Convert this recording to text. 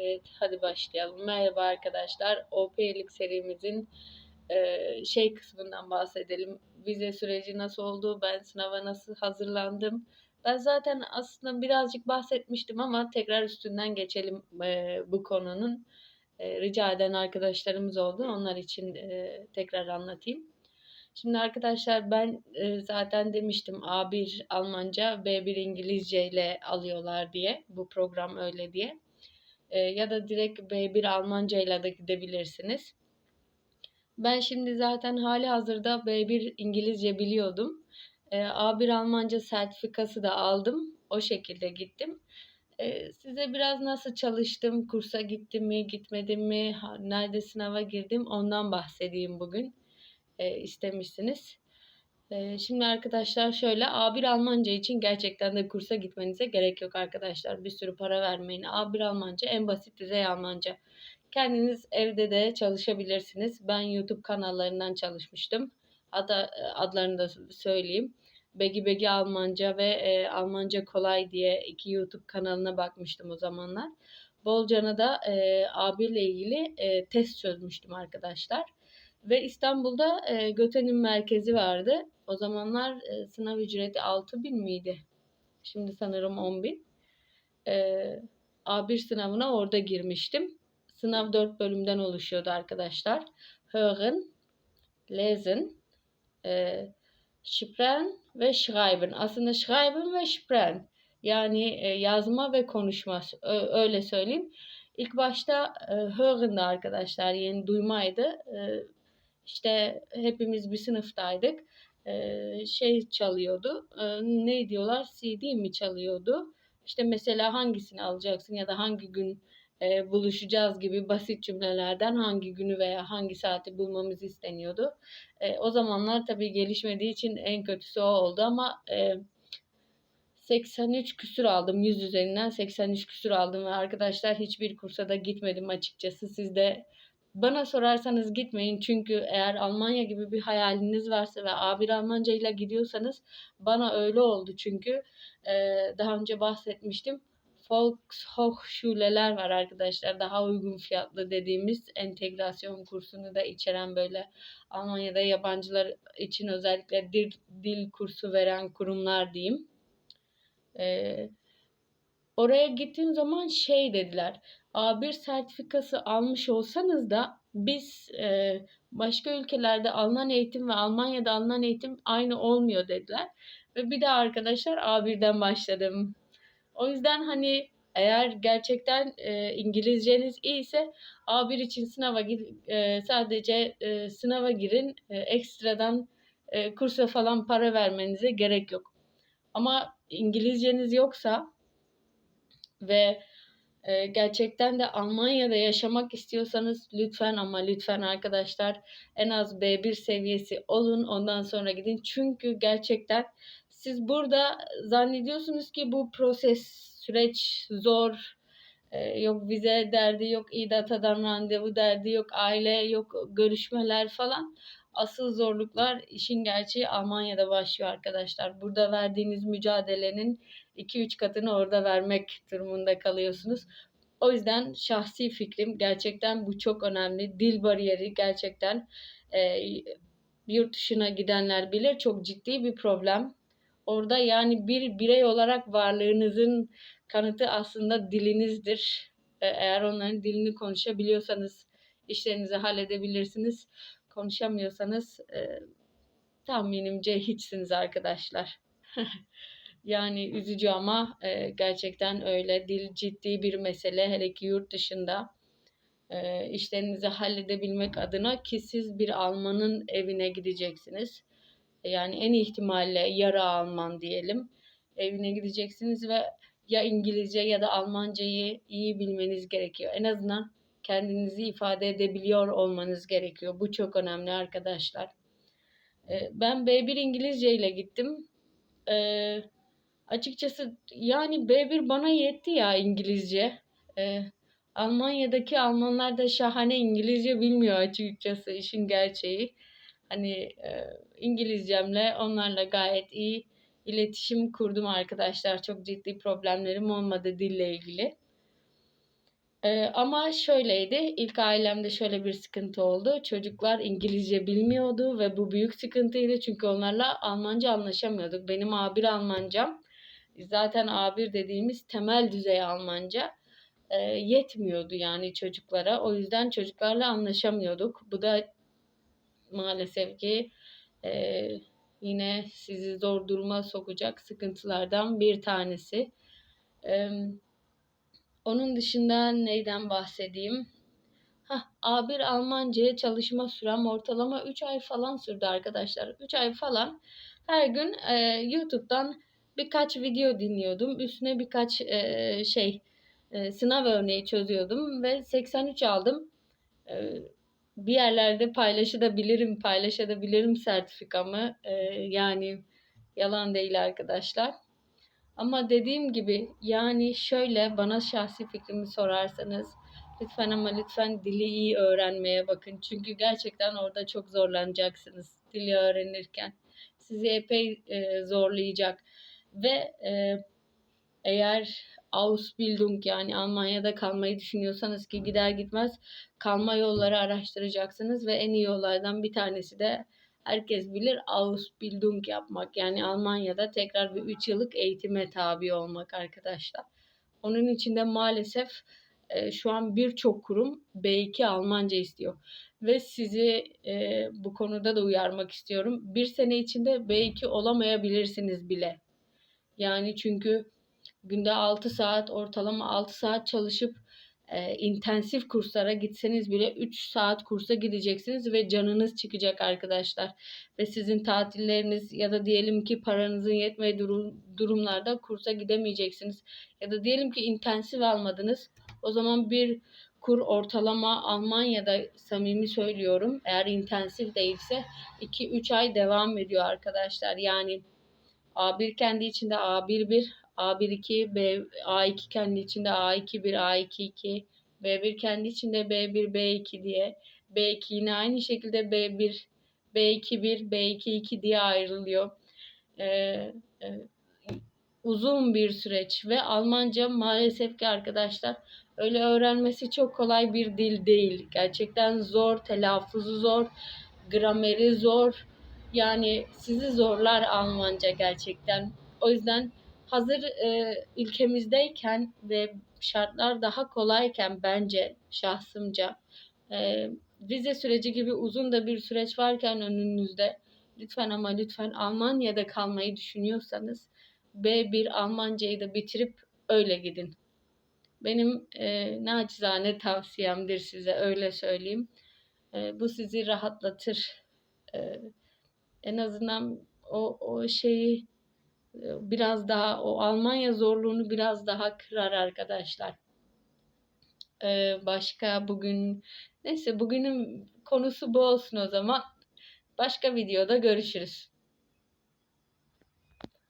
Evet, hadi başlayalım. Merhaba arkadaşlar. OP'lik serimizin e, şey kısmından bahsedelim. Vize süreci nasıl oldu? Ben sınava nasıl hazırlandım? Ben zaten aslında birazcık bahsetmiştim ama tekrar üstünden geçelim e, bu konunun. E, rica eden arkadaşlarımız oldu. Onlar için e, tekrar anlatayım. Şimdi arkadaşlar ben e, zaten demiştim A1 Almanca, B1 İngilizce ile alıyorlar diye. Bu program öyle diye e, ya da direkt B1 Almanca ile de gidebilirsiniz. Ben şimdi zaten hali hazırda B1 İngilizce biliyordum. E, A1 Almanca sertifikası da aldım. O şekilde gittim. E, size biraz nasıl çalıştım, kursa gittim mi, gitmedim mi, nerede sınava girdim ondan bahsedeyim bugün. İstemişsiniz. Şimdi arkadaşlar şöyle A1 Almanca için gerçekten de kursa gitmenize gerek yok arkadaşlar. Bir sürü para vermeyin. A1 Almanca en basit düzey Almanca. Kendiniz evde de çalışabilirsiniz. Ben YouTube kanallarından çalışmıştım. Ada, adlarını da söyleyeyim. Begi Begi Almanca ve e, Almanca Kolay diye iki YouTube kanalına bakmıştım o zamanlar. Bolcan'a da e, A1 ile ilgili e, test çözmüştüm arkadaşlar. Ve İstanbul'da e, Göte'nin merkezi vardı. O zamanlar e, sınav ücreti 6 bin miydi? Şimdi sanırım 10 bin. E, A1 sınavına orada girmiştim. Sınav 4 bölümden oluşuyordu arkadaşlar. Hören, Lesen, e, Sprechen ve Schreiben. Aslında Schreiben ve Sprechen. Yani e, yazma ve konuşma. Öyle söyleyeyim. İlk başta e, Hören'da arkadaşlar yeni duymaydı. E, işte hepimiz bir sınıftaydık. Şey çalıyordu. Ne diyorlar? CD mi çalıyordu? İşte mesela hangisini alacaksın ya da hangi gün buluşacağız gibi basit cümlelerden hangi günü veya hangi saati bulmamız isteniyordu. O zamanlar tabii gelişmediği için en kötüsü o oldu ama e, 83 küsür aldım. 100 üzerinden 83 küsür aldım ve arkadaşlar hiçbir kursa da gitmedim açıkçası. Siz de bana sorarsanız gitmeyin çünkü eğer Almanya gibi bir hayaliniz varsa ve A1 Almanca ile gidiyorsanız bana öyle oldu çünkü e, daha önce bahsetmiştim. Volkshochschule'ler var arkadaşlar. Daha uygun fiyatlı dediğimiz entegrasyon kursunu da içeren böyle Almanya'da yabancılar için özellikle dil, dil kursu veren kurumlar diyeyim. Ee, oraya gittiğim zaman şey dediler. A1 sertifikası almış olsanız da biz e, başka ülkelerde alınan eğitim ve Almanya'da alınan eğitim aynı olmuyor dediler. Ve bir de arkadaşlar A1'den başladım. O yüzden hani eğer gerçekten e, İngilizceniz iyiyse A1 için sınava e, sadece e, sınava girin. E, ekstradan e, kursa falan para vermenize gerek yok. Ama İngilizceniz yoksa ve ee, gerçekten de Almanya'da yaşamak istiyorsanız lütfen ama lütfen arkadaşlar en az B1 seviyesi olun ondan sonra gidin. Çünkü gerçekten siz burada zannediyorsunuz ki bu proses süreç zor ee, yok vize derdi yok İDATA'dan randevu derdi yok aile yok görüşmeler falan. Asıl zorluklar işin gerçeği Almanya'da başlıyor arkadaşlar. Burada verdiğiniz mücadelenin 2-3 katını orada vermek durumunda kalıyorsunuz. O yüzden şahsi fikrim gerçekten bu çok önemli. Dil bariyeri gerçekten e, yurt dışına gidenler bilir çok ciddi bir problem. Orada yani bir birey olarak varlığınızın kanıtı aslında dilinizdir. E, eğer onların dilini konuşabiliyorsanız işlerinizi halledebilirsiniz. Konuşamıyorsanız e, tahminimce hiçsiniz arkadaşlar. Yani üzücü ama e, gerçekten öyle. Dil ciddi bir mesele hele ki yurt dışında e, işlerinizi halledebilmek adına ki siz bir Almanın evine gideceksiniz. Yani en ihtimalle yarı Alman diyelim. Evine gideceksiniz ve ya İngilizce ya da Almancayı iyi bilmeniz gerekiyor. En azından kendinizi ifade edebiliyor olmanız gerekiyor. Bu çok önemli arkadaşlar. E, ben B1 İngilizce ile gittim. Ee, Açıkçası yani B1 bana yetti ya İngilizce. Ee, Almanya'daki Almanlar da şahane İngilizce bilmiyor açıkçası işin gerçeği. Hani e, İngilizcemle onlarla gayet iyi iletişim kurdum arkadaşlar. Çok ciddi problemlerim olmadı dille ilgili. Ee, ama şöyleydi. İlk ailemde şöyle bir sıkıntı oldu. Çocuklar İngilizce bilmiyordu ve bu büyük sıkıntıydı. Çünkü onlarla Almanca anlaşamıyorduk. Benim A1 Almancam zaten A1 dediğimiz temel düzey Almanca e, yetmiyordu yani çocuklara. O yüzden çocuklarla anlaşamıyorduk. Bu da maalesef ki e, yine sizi zor duruma sokacak sıkıntılardan bir tanesi. E, onun dışında neyden bahsedeyim? Hah, A1 Almanca'ya çalışma sürem ortalama 3 ay falan sürdü arkadaşlar. 3 ay falan her gün e, YouTube'dan birkaç video dinliyordum. Üstüne birkaç e, şey e, sınav örneği çözüyordum ve 83 aldım. E, bir yerlerde paylaşabilirim, paylaşabilirim sertifikamı. E, yani yalan değil arkadaşlar. Ama dediğim gibi yani şöyle bana şahsi fikrimi sorarsanız lütfen ama lütfen dili iyi öğrenmeye bakın. Çünkü gerçekten orada çok zorlanacaksınız dili öğrenirken. Sizi epey e, zorlayacak. Ve e, eğer Ausbildung yani Almanya'da kalmayı düşünüyorsanız ki gider gitmez kalma yolları araştıracaksınız ve en iyi yollardan bir tanesi de herkes bilir Ausbildung yapmak. Yani Almanya'da tekrar bir 3 yıllık eğitime tabi olmak arkadaşlar. Onun için de maalesef e, şu an birçok kurum B2 Almanca istiyor. Ve sizi e, bu konuda da uyarmak istiyorum. Bir sene içinde B2 olamayabilirsiniz bile. Yani çünkü günde 6 saat ortalama 6 saat çalışıp e, intensif kurslara gitseniz bile 3 saat kursa gideceksiniz ve canınız çıkacak arkadaşlar. Ve sizin tatilleriniz ya da diyelim ki paranızın yetmediği durum, durumlarda kursa gidemeyeceksiniz. Ya da diyelim ki intensif almadınız. O zaman bir kur ortalama Almanya'da samimi söylüyorum eğer intensif değilse 2-3 ay devam ediyor arkadaşlar. Yani A1 kendi içinde A11, A12, B, A2 kendi içinde A21, A22, B1 kendi içinde B1, B2 diye. B2 yine aynı şekilde B1, B21, B22 diye ayrılıyor. Ee, e, uzun bir süreç ve Almanca maalesef ki arkadaşlar öyle öğrenmesi çok kolay bir dil değil. Gerçekten zor, telaffuzu zor, grameri zor. Yani sizi zorlar Almanca gerçekten. O yüzden hazır e, ülkemizdeyken ve şartlar daha kolayken bence şahsımca e, vize süreci gibi uzun da bir süreç varken önünüzde lütfen ama lütfen Almanya'da kalmayı düşünüyorsanız B1 Almancayı da bitirip öyle gidin. Benim e, naçizane tavsiyemdir size öyle söyleyeyim. E, bu sizi rahatlatır. E, en azından o, o şeyi e, biraz daha o Almanya zorluğunu biraz daha kırar arkadaşlar. Ee, başka bugün neyse bugünün konusu bu olsun o zaman. Başka videoda görüşürüz.